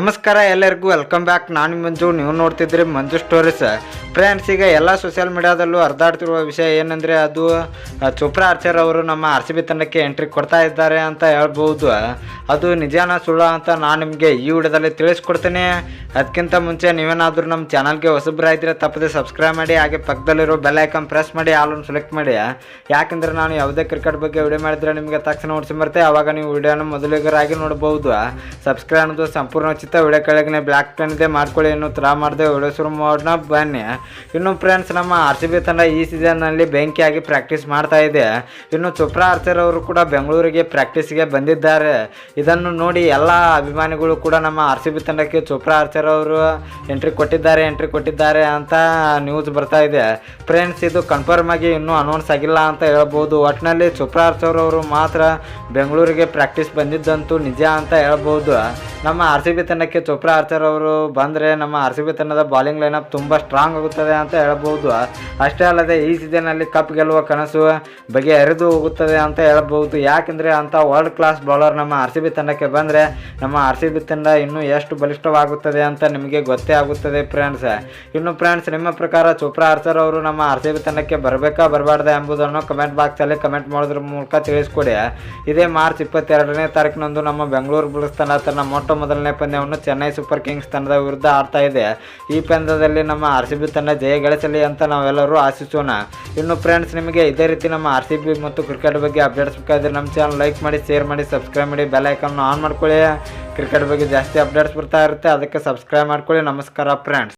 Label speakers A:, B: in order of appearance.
A: ನಮಸ್ಕಾರ ಎಲ್ಲರಿಗೂ welcome back ನಾನು ಮಂಜು, ನೀವು ನೋಡ್ತಿದ್ರಿ ಮಂಜು ಸ್ಟೋರೀಸ್ ಫ್ರೆಂಡ್ಸ್ ಈಗ ಎಲ್ಲ ಸೋಷಿಯಲ್ ಮೀಡಿಯಾದಲ್ಲೂ ಹರಿದಾಡ್ತಿರುವ ವಿಷಯ ಏನಂದರೆ ಅದು ಚೋಪ್ರಾ ಆರ್ಚರ್ ಅವರು ನಮ್ಮ ಆರ್ ಸಿ ಬಿ ತಂಡಕ್ಕೆ ಎಂಟ್ರಿ ಕೊಡ್ತಾ ಇದ್ದಾರೆ ಅಂತ ಹೇಳ್ಬೋದು. ಅದು ನಿಜಾನ ಸುಳ್ಳು ಅಂತ ನಾನು ನಿಮಗೆ ಈ ವಿಡಿಯೋದಲ್ಲಿ ತಿಳಿಸ್ಕೊಡ್ತೀನಿ. ಅದಕ್ಕಿಂತ ಮುಂಚೆ ನೀವೇನಾದರೂ ನಮ್ಮ ಚಾನಲ್ಗೆ ಇದ್ದರೆ ತಪ್ಪದೆ ಸಬ್ಸ್ಕ್ರೈಬ್ ಮಾಡಿ, ಹಾಗೆ ಪಕ್ಕದಲ್ಲಿರೋ ಬೆಲ್ ಐಕನ್ ಪ್ರೆಸ್ ಮಾಡಿ ಆಲನ್ನು ಸೆಲೆಕ್ಟ್ ಮಾಡಿ. ಯಾಕೆಂದರೆ ನಾನು ಯಾವುದೇ ಕ್ರಿಕೆಟ್ ಬಗ್ಗೆ ವಿಡಿಯೋ ಮಾಡಿದರೆ ನಿಮಗೆ ತಕ್ಷಣ ಓಡಿಸಿ ಬರುತ್ತೆ. ಆವಾಗ ನೀವು ವಿಡಿಯೋನ ಮೊದಲಿಗರಾಗಿ ನೋಡ್ಬೋದು. ಸಬ್ಸ್ಕ್ರೈಬ್ ಅನ್ನೋದು ಸಂಪೂರ್ಣ ಉಚಿತ ವಿಡಿಯೋ ಕೆಳಗೆ ಬ್ಲ್ಯಾಕ್ ಪೆನ್ ಇದೆ, ಮಾಡ್ಕೊಳ್ಳಿ, ಇನ್ನೂ ತರ ಮಾಡಿದೆ ವಿಡಿಯೋ ಶುರು ಮಾಡೋಣ, ಬನ್ನಿ. ಇನ್ನು ಫ್ರೆಂಡ್ಸ್ ನಮ್ಮ ಆರ್ ಸಿ ಬಿ ತಂಡ ಈ ಸೀಸನ್ನಲ್ಲಿ ಬೆಂಕಿಯಾಗಿ ಪ್ರಾಕ್ಟೀಸ್ ಮಾಡ್ತಾ ಇದೆ. ಇನ್ನು ಚೋಪ್ರಾ ಆರ್ಚರ್ ಅವರು ಕೂಡ ಬೆಂಗಳೂರಿಗೆ ಪ್ರಾಕ್ಟೀಸ್ಗೆ ಬಂದಿದ್ದಾರೆ. ಇದನ್ನು ನೋಡಿ ಎಲ್ಲ ಅಭಿಮಾನಿಗಳು ಕೂಡ ನಮ್ಮ ಆರ್ ಸಿ ಬಿ ತಂಡಕ್ಕೆ ಚೋಪ್ರಾ ಆರ್ಚರ್ ಅವರು ಎಂಟ್ರಿ ಕೊಟ್ಟಿದ್ದಾರೆ ಎಂಟ್ರಿ ಕೊಟ್ಟಿದ್ದಾರೆ ಅಂತ ನ್ಯೂಸ್ ಬರ್ತಾ ಇದೆ. ಫ್ರೆಂಡ್ಸ್ ಇದು ಕನ್ಫರ್ಮ್ ಆಗಿ ಇನ್ನೂ ಅನೌನ್ಸ್ ಆಗಿಲ್ಲ ಅಂತ ಹೇಳ್ಬೋದು. ಒಟ್ಟಿನಲ್ಲಿ ಚೋಪ್ರಾ ಆರ್ಚರ್ ಅವರು ಮಾತ್ರ ಬೆಂಗಳೂರಿಗೆ ಪ್ರಾಕ್ಟೀಸ್ ಬಂದಿದ್ದಂತೂ ನಿಜ ಅಂತ ಹೇಳ್ಬೋದು. ನಮ್ಮ ಆರ್ ಸಿ ಬಿ ತಂಡಕ್ಕೆ ಚೋಪ್ರಾ ಆರ್ಚರ್ ಅವರು, ಬಂದರೆ ನಮ್ಮ ಆರ್ ಸಿ ಬಿ ತಂಡದ ಬಾಲಿಂಗ್ ಲೈನಪ್ ತುಂಬ ಸ್ಟ್ರಾಂಗ್ ಆಗುತ್ತದೆ ಅಂತ ಹೇಳ್ಬೋದು. ಅಷ್ಟೇ ಅಲ್ಲದೆ ಈ ಸೀಸನಲ್ಲಿ ಕಪ್ ಗೆಲ್ಲುವ ಕನಸು ಬಗೆಹರಿದು ಹೋಗುತ್ತದೆ ಅಂತ ಹೇಳ್ಬೋದು. ಯಾಕೆಂದರೆ ಅಂಥ ವರ್ಲ್ಡ್ ಕ್ಲಾಸ್ ಬೌಲರ್ ನಮ್ಮ ಆರ್ ಸಿ ಬಿ ತಂಡಕ್ಕೆ ಬಂದರೆ ನಮ್ಮ ಆರ್ ಸಿ ಬಿ ತಂಡ ಇನ್ನೂ ಎಷ್ಟು ಬಲಿಷ್ಠವಾಗುತ್ತದೆ ಅಂತ ನಿಮಗೆ ಗೊತ್ತೇ ಆಗುತ್ತದೆ ಫ್ರೆಂಡ್ಸ್ ಇನ್ನು ಫ್ರೆಂಡ್ಸ್ ನಿಮ್ಮ ಪ್ರಕಾರ ಚೋಪ್ರಾ ಆರ್ಚರ್ ಅವರು ನಮ್ಮ ಆರ್ ಸಿ ಬಿ ತಂಡಕ್ಕೆ ಬರಬೇಕಾ ಬರಬಾರ್ದ ಎಂಬುದನ್ನು ಕಮೆಂಟ್ ಬಾಕ್ಸಲ್ಲಿ ಕಮೆಂಟ್ ಮಾಡೋದ್ರ ಮೂಲಕ ತಿಳಿಸ್ಕೊಡಿ. ಇದೇ ಮಾರ್ಚ್ ಇಪ್ಪತ್ತೆರಡನೇ ತಾರೀಕಿನಂದು ನಮ್ಮ ಬೆಂಗಳೂರು ಬುಲ್ಸ್ ತಂಡ ತನ್ನ ಮೊಟ್ಟ ಮೊದಲನೇ ಪಂದ್ಯವನ್ನು ಚೆನ್ನೈ ಸೂಪರ್ ಕಿಂಗ್ಸ್ ತಂಡದ ವಿರುದ್ಧ ಆಡ್ತಾ ಇದೆ. ಈ ಪಂದ್ಯದಲ್ಲಿ ನಮ್ಮ ಆರ್ ಸಿ ಬಿ ತಂಡ ಜಯ ಗಳಿಸಲಿ ಅಂತ ನಾವೆಲ್ಲರೂ ಆಶಿಸೋಣ. ಇನ್ನು ಫ್ರೆಂಡ್ಸ್ ನಿಮಗೆ ಇದೇ ರೀತಿ ನಮ್ಮ ಆರ್ ಸಿ ಮತ್ತು ಕ್ರಿಕೆಟ್ ಬಗ್ಗೆ ಅಪ್ಡೇಟ್ಸ್ ಬೇಕಾದ್ರೆ ನಮ್ಮ ಚಾನಲ್ ಲೈಕ್ ಮಾಡಿ ಶೇರ್ ಮಾಡಿ ಸಬ್ಸ್ಕ್ರೈಬ್ ಮಾಡಿ ಬೆಲ್ ಆನ್ ಮಾಡ್ಕೊಳ್ಳಿ. ಕ್ರಿಕೆಟ್ ಬಗ್ಗೆ ಜಾಸ್ತಿ ಅಪ್ಡೇಟ್ಸ್ ಬರ್ತಾ ಇರುತ್ತೆ. ಅದಕ್ಕೆ ಸಬ್ಸ್ಕ್ರೈಬ್ ಮಾಡ್ಕೊಳ್ಳಿ. ನಮಸ್ಕಾರ ಫ್ರೆಂಡ್ಸ್